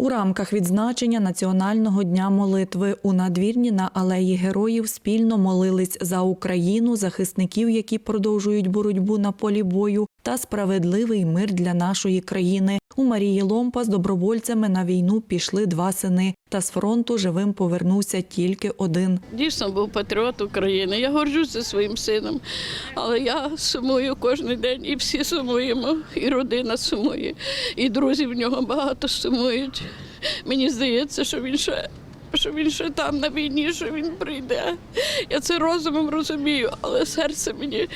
У рамках відзначення Національного дня молитви у надвірні на алеї героїв спільно молились за Україну, захисників, які продовжують боротьбу на полі бою, та справедливий мир для нашої країни. У Марії Ломпа з добровольцями на війну пішли два сини. Та з фронту живим повернувся тільки один. Дійсно був патріот України. Я горжуся своїм сином, але я сумую кожен день, і всі сумуємо, і родина сумує, і друзі в нього багато сумують. Мені здається, що він ще. Що він ще там на війні, що він прийде. Я це розумом розумію, але серце мені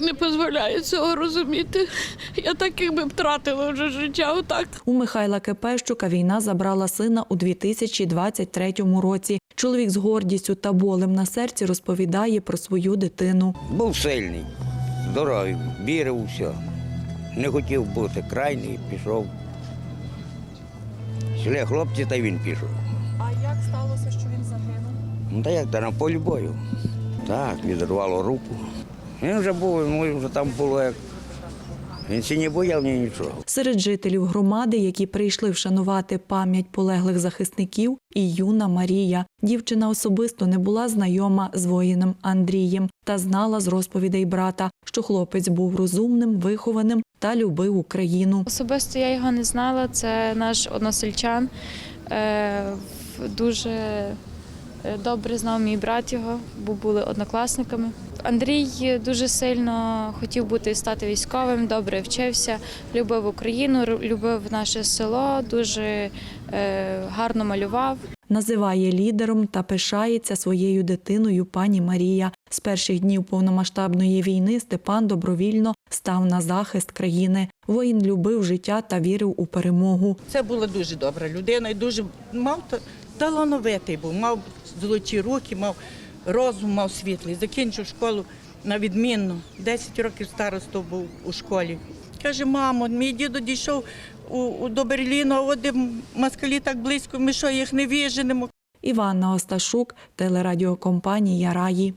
не дозволяє цього розуміти. Я так якби втратила вже життя. Отак. У Михайла Кепещука війна забрала сина у 2023 році. Чоловік з гордістю та болем на серці розповідає про свою дитину. Був сильний, здоровий, вірив у все. Не хотів бути крайній, пішов. Шлях хлопці, та й він пішов. А як сталося, що він загинув? Ну та як то на полі бою. Так, відірвало руку. Він вже був, ми вже там було як. Він сі не бояв ні нічого. Серед жителів громади, які прийшли вшанувати пам'ять полеглих захисників, і юна Марія. Дівчина особисто не була знайома з воїном Андрієм та знала з розповідей брата, що хлопець був розумним, вихованим та любив Україну. Особисто я його не знала. Це наш односельчан. Е, в- Дуже добре знав мій брат його, бо були однокласниками. Андрій дуже сильно хотів бути стати військовим, добре вчився, любив Україну, любив наше село, дуже е, гарно малював. Називає лідером та пишається своєю дитиною пані Марія. З перших днів повномасштабної війни Степан добровільно став на захист країни. Воїн любив життя та вірив у перемогу. Це була дуже добра людина і дуже мав талановитий був, мав золоті руки, мав розум, мав світлий. Закінчив школу на відмінно. 10 років старостом був у школі. Каже, мамо, мій дідо дійшов у, у, до Берліну, а от москалі так близько, ми що їх не віженемо. Іванна Осташук, телерадіокомпанія Раї.